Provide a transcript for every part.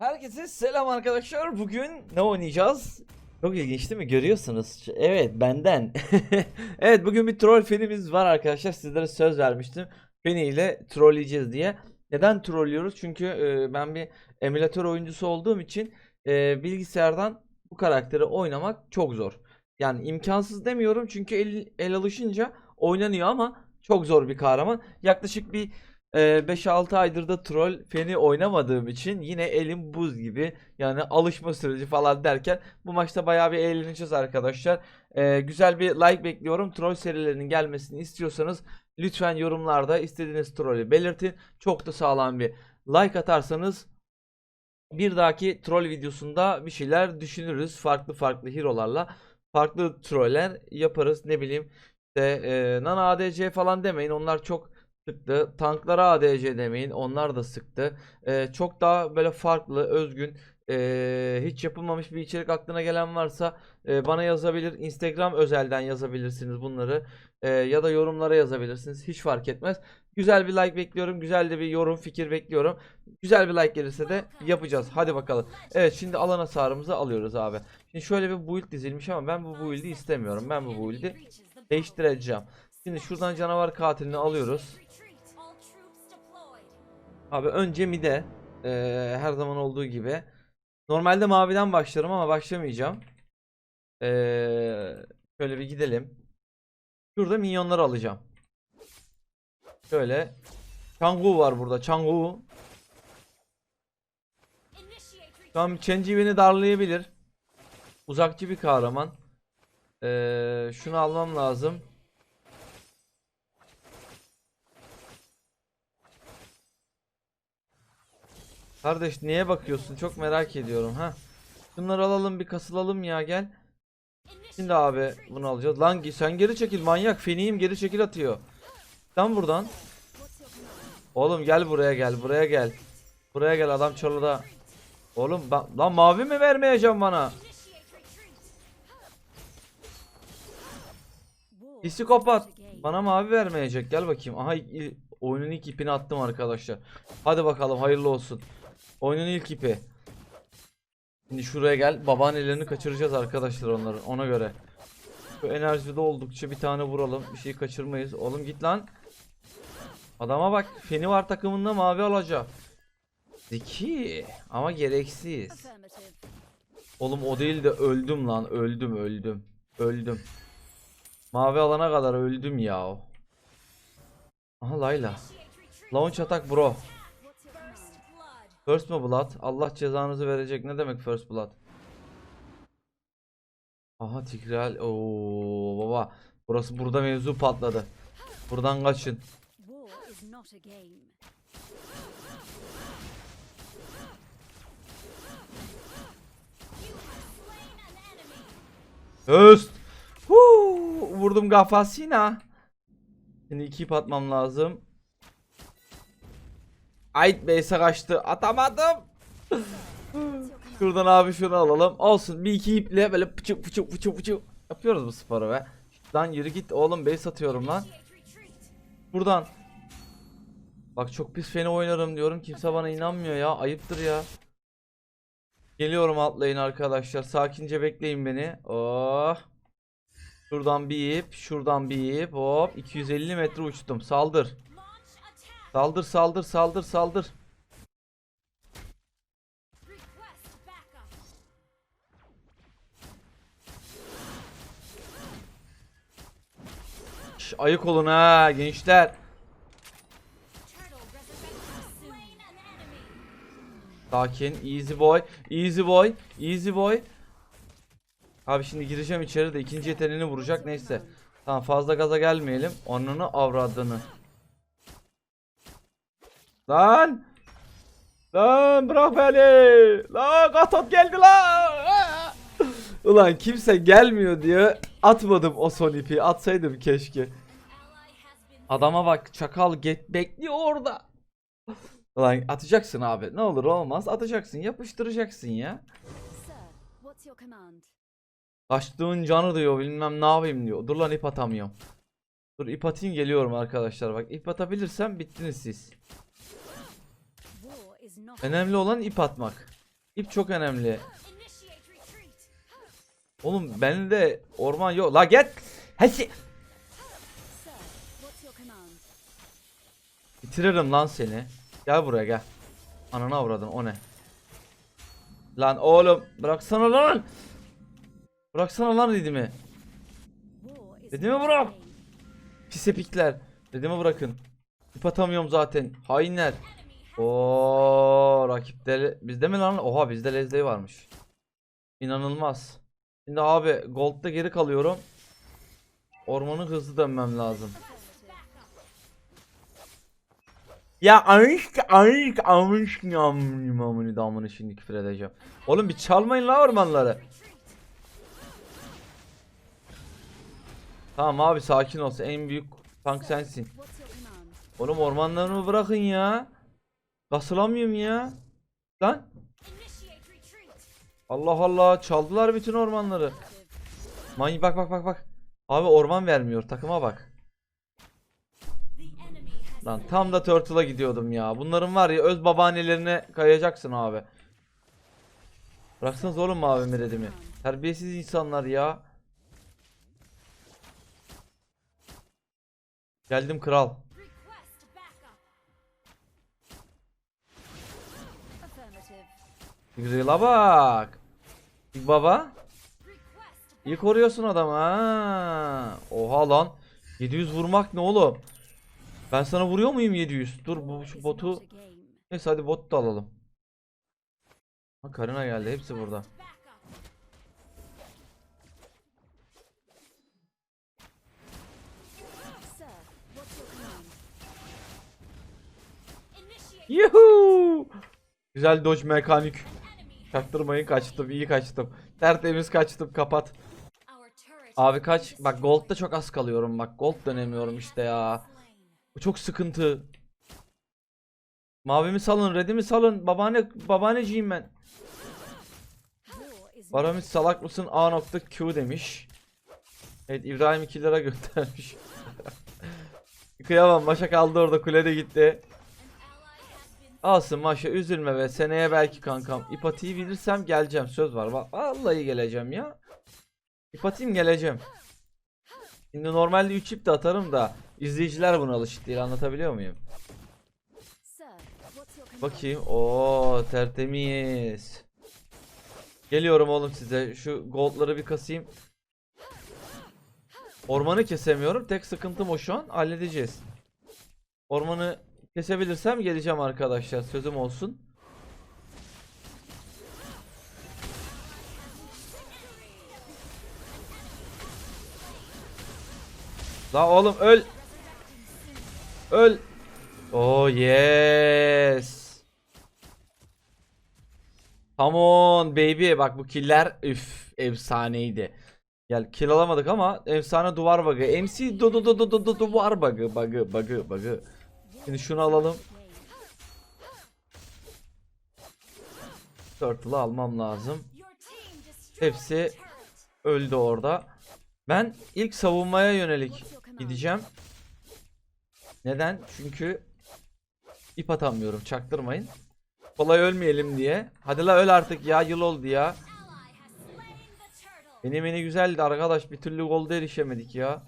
Herkese selam arkadaşlar. Bugün ne oynayacağız? Çok ilginç değil mi? Görüyorsunuz. Evet benden. evet bugün bir troll fenimiz var arkadaşlar. Sizlere söz vermiştim. Feni ile trolleyeceğiz diye. Neden trollüyoruz? Çünkü e, ben bir emülatör oyuncusu olduğum için e, bilgisayardan bu karakteri oynamak çok zor. Yani imkansız demiyorum çünkü el, el alışınca oynanıyor ama çok zor bir kahraman. Yaklaşık bir 5-6 aydır da troll feni oynamadığım için yine elim buz gibi yani alışma süreci falan derken bu maçta bayağı bir eğleneceğiz arkadaşlar. Ee, güzel bir like bekliyorum. Troll serilerinin gelmesini istiyorsanız lütfen yorumlarda istediğiniz trolü belirtin. Çok da sağlam bir like atarsanız bir dahaki troll videosunda bir şeyler düşünürüz. Farklı farklı hero'larla farklı troller yaparız. Ne bileyim işte e, Nana ADC falan demeyin. Onlar çok sıktı. Tanklara ADC demeyin. Onlar da sıktı. Ee, çok daha böyle farklı, özgün, ee, hiç yapılmamış bir içerik aklına gelen varsa ee, bana yazabilir. Instagram özelden yazabilirsiniz bunları. Ee, ya da yorumlara yazabilirsiniz. Hiç fark etmez. Güzel bir like bekliyorum. Güzel de bir yorum, fikir bekliyorum. Güzel bir like gelirse de yapacağız. Hadi bakalım. Evet şimdi alan hasarımızı alıyoruz abi. Şimdi şöyle bir build dizilmiş ama ben bu build'i istemiyorum. Ben bu build'i değiştireceğim. Şimdi şuradan canavar katilini alıyoruz. Abi önce mide eee, her zaman olduğu gibi. Normalde maviden başlarım ama başlamayacağım. Eee, şöyle bir gidelim. Şurada minyonları alacağım. Şöyle. Changu var burada. Changu. An Chenji beni darlayabilir. Uzakçı bir kahraman. Eee, şunu almam lazım. Kardeş niye bakıyorsun? Çok merak ediyorum ha. Şunları alalım bir kasılalım ya gel. Şimdi abi bunu alacağız. Lan sen geri çekil manyak. Feniyim geri çekil atıyor. Sen buradan. Oğlum gel buraya gel buraya gel. Buraya gel adam çalıda. Oğlum ben, lan mavi mi vermeyeceğim bana? Psikopat. Bana mavi vermeyecek. Gel bakayım. Aha oyunun ilk ipini attım arkadaşlar. Hadi bakalım hayırlı olsun. Oyunun ilk ipi. Şimdi şuraya gel. Babaannelerini kaçıracağız arkadaşlar onları. Ona göre. Şu enerjide oldukça bir tane vuralım. Bir şey kaçırmayız. Oğlum git lan. Adama bak. Feni var takımında mavi alacak. Zeki. Ama gereksiz. Oğlum o değil de öldüm lan. Öldüm öldüm. Öldüm. Mavi alana kadar öldüm ya. Aha Layla. Launch atak bro. First mı blood? Allah cezanızı verecek. Ne demek first blood? Aha Tigreal. Oo baba. Burası burada mevzu patladı. Buradan kaçın. Höst. Huu, vurdum kafasına. Şimdi iki ip atmam lazım. Ait base'e kaçtı. Atamadım. Şuradan abi şunu alalım. Olsun bir iki iple böyle pıçı pıçı pıçı pıçı yapıyoruz bu sporu be. Lan yürü git oğlum base atıyorum lan. Buradan. Bak çok pis fena oynarım diyorum. Kimse bana inanmıyor ya. Ayıptır ya. Geliyorum atlayın arkadaşlar. Sakince bekleyin beni. Oh. Şuradan bir ip, şuradan bir ip. Hop 250 metre uçtum. Saldır. Saldır, saldır, saldır, saldır. Şş, ayık olun ha gençler. Sakin, easy boy, easy boy, easy boy. Abi şimdi gireceğim içeri de ikinci yeteneğini vuracak neyse. Tamam fazla gaza gelmeyelim. Onunu avradını. Lan! Lan bırak beni! Lan katot geldi lan! Ulan kimse gelmiyor diye atmadım o son ipi. Atsaydım keşke. Adama bak çakal get bekliyor orada. Ulan atacaksın abi. Ne olur olmaz atacaksın. Yapıştıracaksın ya. Kaçtığın canı diyor bilmem ne yapayım diyor. Dur lan ip atamıyorum. Dur ip atayım geliyorum arkadaşlar bak ip atabilirsem bittiniz siz. Önemli olan ip atmak. İp çok önemli. Oğlum benim de orman yok. La git. Hesi. Bitiririm lan seni. Gel buraya gel. Ananı avradın o ne? Lan oğlum bıraksana lan. Bıraksana lan is Dediğimi not a bırak. Pis epikler. Dedimi bırakın. İp atamıyorum zaten. Hainler. Oo rakipte bizde mi lan? Oha bizde Leslie varmış. İnanılmaz. Şimdi abi Gold'da geri kalıyorum. Ormanı hızlı dönmem lazım. Ya aşk aşk aşk amını damını şimdi küfür edeceğim. Oğlum bir çalmayın la ormanları. Tamam abi sakin ol. En büyük tank sensin. Oğlum ormanlarımı bırakın ya. Kasılamıyorum ya. Lan. Allah Allah çaldılar bütün ormanları. Manyak bak bak bak bak. Abi orman vermiyor takıma bak. Lan tam da Turtle'a gidiyordum ya. Bunların var ya öz babaannelerine kayacaksın abi. Bıraksanız oğlum mavi miredimi. Terbiyesiz insanlar ya. Geldim kral. Grill'a bak. Big baba. İyi koruyorsun adamı ha. Oha lan. 700 vurmak ne oğlum? Ben sana vuruyor muyum 700? Dur bu şu botu. Neyse hadi bot da alalım. Ha Karina geldi. Hepsi burada. Sir, what's your command? Yuhu! Güzel dodge mekanik. Çaktırmayın kaçtım. iyi kaçtım. Tertemiz kaçtım. Kapat. Abi kaç. Bak gold'da çok az kalıyorum. Bak gold dönemiyorum işte ya. Bu çok sıkıntı. Mavimi salın, redimi salın. Babaanne babaanneciyim ben. Aramis salak mısın? A nokta Q demiş. Evet İbrahim 2 lira göndermiş. Kıyamam Maşa kaldı orada kulede gitti. Alsın Maşa üzülme ve seneye belki kankam. İpati'yi bilirsem geleceğim söz var. Va- Vallahi geleceğim ya. İpati'yim geleceğim. Şimdi normalde 3 ip de atarım da izleyiciler buna alışık değil anlatabiliyor muyum? Bakayım. Oo tertemiz. Geliyorum oğlum size. Şu goldları bir kasayım. Ormanı kesemiyorum. Tek sıkıntım o şu an. Halledeceğiz. Ormanı kesebilirsem geleceğim arkadaşlar. Sözüm olsun. La oğlum öl. Öl. Oh yes. Come on baby. Bak bu killer üf efsaneydi. Gel kill alamadık ama efsane duvar bug'ı. MC du du du du du du duvar bug'ı bug'ı bug'ı bug'ı. Şimdi şunu alalım. Turtle'ı almam lazım. Hepsi öldü orada. Ben ilk savunmaya yönelik gideceğim. Neden? Çünkü ip atamıyorum. Çaktırmayın. Kolay ölmeyelim diye. Hadi la öl artık ya. Yıl oldu ya. Benim beni güzeldi arkadaş. Bir türlü golda erişemedik ya.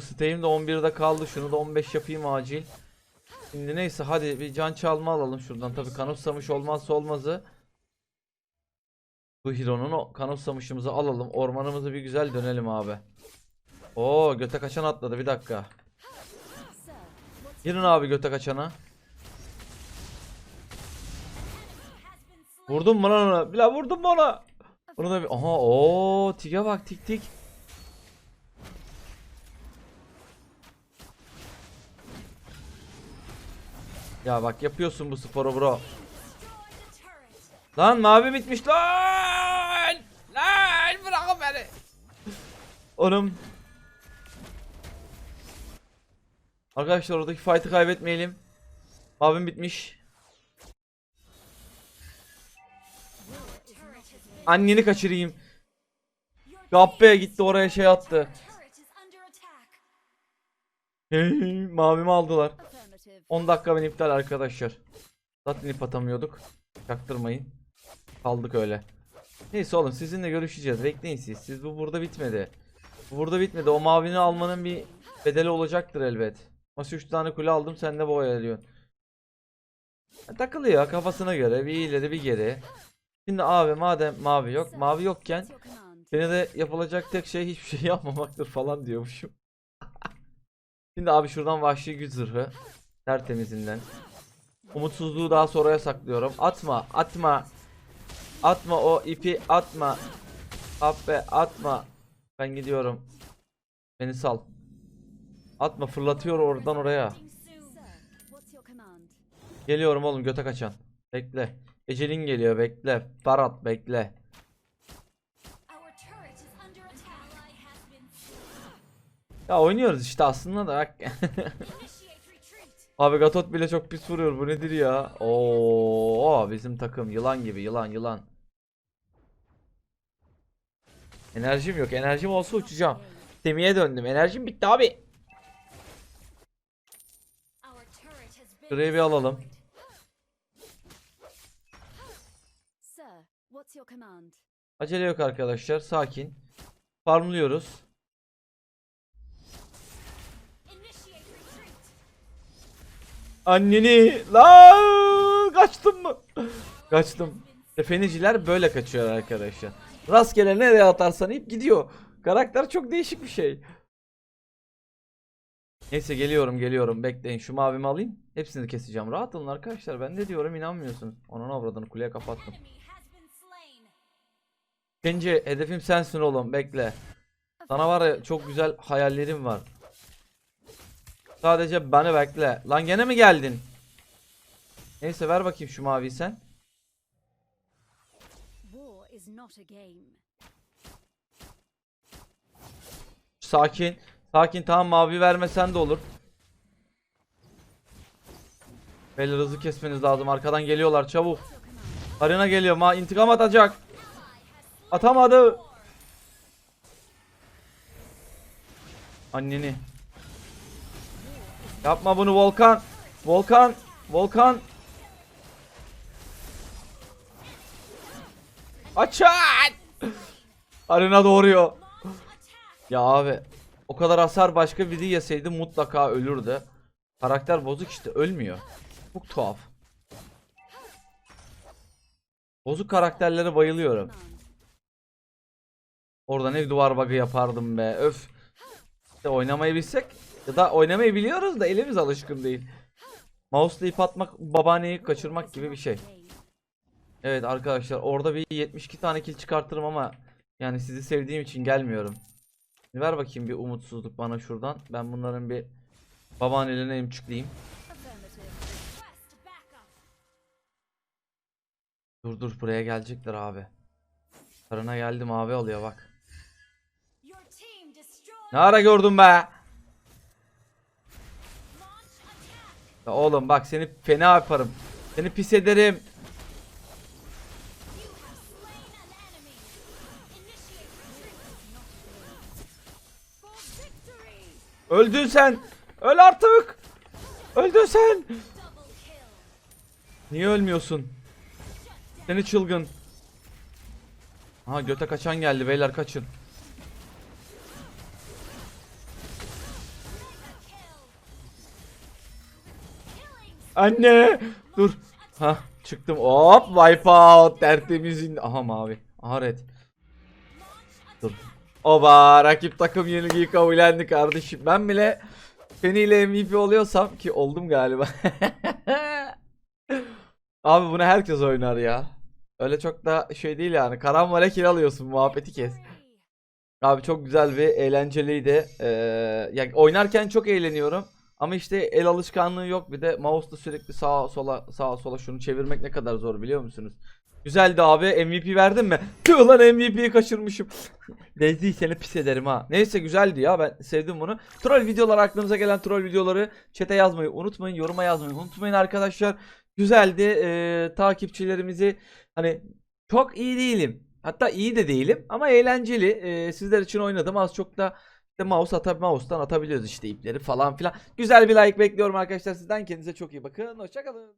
Siteyim de 11'de kaldı. Şunu da 15 yapayım acil. Şimdi neyse hadi bir can çalma alalım şuradan. Tabi kanıksamış olmazsa olmazı. Bu Hiro'nun o kanıksamışımızı alalım. Ormanımızı bir güzel dönelim abi. Oo göte kaçan atladı bir dakika. Girin abi göte kaçana. Vurdum mu lan ona? Bila vurdum mu ona? Onu da bir... Aha o tige bak tik tik. Ya bak yapıyorsun bu sporu bro. Lan mavi bitmiş lan. Lan bırakın beni. Oğlum. Arkadaşlar oradaki fight'ı kaybetmeyelim. Mavim bitmiş. Anneni kaçırayım. Gabbe gitti oraya şey attı. Hey, mavimi aldılar. Affirmative? 10 dakika ben iptal arkadaşlar. Zaten ip atamıyorduk. Çaktırmayın. Kaldık öyle. Neyse oğlum sizinle görüşeceğiz. Bekleyin siz. Siz bu burada bitmedi. Bu burada bitmedi. O mavini almanın bir bedeli olacaktır elbet. Masa 3 tane kule aldım sen de boya ediyorsun. Ya Takılıyor kafasına göre. Bir ileri bir geri. Şimdi abi madem mavi yok. Mavi yokken? Beni de yapılacak tek şey hiçbir şey yapmamaktır falan diyormuşum. Şimdi abi şuradan vahşi güç zırhı. Tertemizinden. Umutsuzluğu daha sonraya saklıyorum. Atma, atma. Atma o ipi atma. Abbe atma. Ben gidiyorum. Beni sal. Atma fırlatıyor oradan oraya. Geliyorum oğlum göte kaçan. Bekle. Ecelin geliyor bekle. Barat bekle. Ya oynuyoruz işte aslında da. Abi Gatot bile çok pis vuruyor. Bu nedir ya? Oo, bizim takım yılan gibi yılan yılan. Enerjim yok. Enerjim olsa uçacağım. Semih'e döndüm. Enerjim bitti abi. Şurayı bir alalım. Acele yok arkadaşlar. Sakin. Farmlıyoruz. Anneni la kaçtım mı? Kaçtım. Feniciler böyle kaçıyor arkadaşlar. Rastgele nereye atarsan ip gidiyor. Karakter çok değişik bir şey. Neyse geliyorum geliyorum bekleyin şu mavimi alayım. Hepsini keseceğim. Rahat olun arkadaşlar. Ben ne diyorum inanmıyorsunuz. Onun avradını kuleye kapattım. İkinci hedefim sensin oğlum bekle. Sana var ya çok güzel hayallerim var. Sadece beni bekle. Lan gene mi geldin? Neyse ver bakayım şu maviyi sen. Sakin. Sakin tamam mavi vermesen de olur. Beyler hızlı kesmeniz lazım. Arkadan geliyorlar çabuk. Arena geliyor. Ma intikam atacak. Atamadı. Anneni. Yapma bunu Volkan. Volkan. Volkan. Açın. Arena doğuruyor. Ya abi o kadar hasar başka biri yeseydi mutlaka ölürdü. Karakter bozuk işte ölmüyor. Çok tuhaf. Bozuk karakterlere bayılıyorum. Orada ne duvar bug'ı yapardım be. Öf. İşte oynamayı bilsek ya da oynamayı biliyoruz da elimiz alışkın değil. Mouse'la ip atmak babaanneyi kaçırmak gibi bir şey. Evet arkadaşlar orada bir 72 tane kill çıkartırım ama yani sizi sevdiğim için gelmiyorum. Ver bakayım bir umutsuzluk bana şuradan. Ben bunların bir babaannelerine backup. Dur dur buraya gelecekler abi. Karına geldim abi oluyor bak. Ne ara gördün be? Ya oğlum bak seni fena yaparım. Seni pis ederim. Öldün sen. Öl artık. Öldün sen. Niye ölmüyorsun? Seni çılgın. Aha göte kaçan geldi beyler kaçın. Anne dur. Ha çıktım. Hop wipe out tertemizin. Aha mavi. Aha. Dur. Oba rakip takım yenilgiyi kabullendi kardeşim. Ben bile Penny ile MVP oluyorsam ki oldum galiba. Abi bunu herkes oynar ya. Öyle çok da şey değil yani. Karambole kill alıyorsun muhabbeti kes. Abi çok güzel ve eğlenceliydi. Ee, yani oynarken çok eğleniyorum. Ama işte el alışkanlığı yok. Bir de mouse'la sürekli sağa sola sağa sola şunu çevirmek ne kadar zor biliyor musunuz? Güzeldi abi. MVP verdin mi? Tüh lan MVP'yi kaçırmışım. Dezi seni pis ederim ha. Neyse güzeldi ya. Ben sevdim bunu. Troll videolar aklınıza gelen troll videoları chat'e yazmayı unutmayın. Yoruma yazmayı unutmayın arkadaşlar. Güzeldi. Ee, takipçilerimizi hani çok iyi değilim. Hatta iyi de değilim ama eğlenceli. Ee, sizler için oynadım. Az çok da İşte mouse atab mouse'tan atabiliyoruz işte ipleri falan filan. Güzel bir like bekliyorum arkadaşlar sizden. Kendinize çok iyi bakın. Hoşçakalın.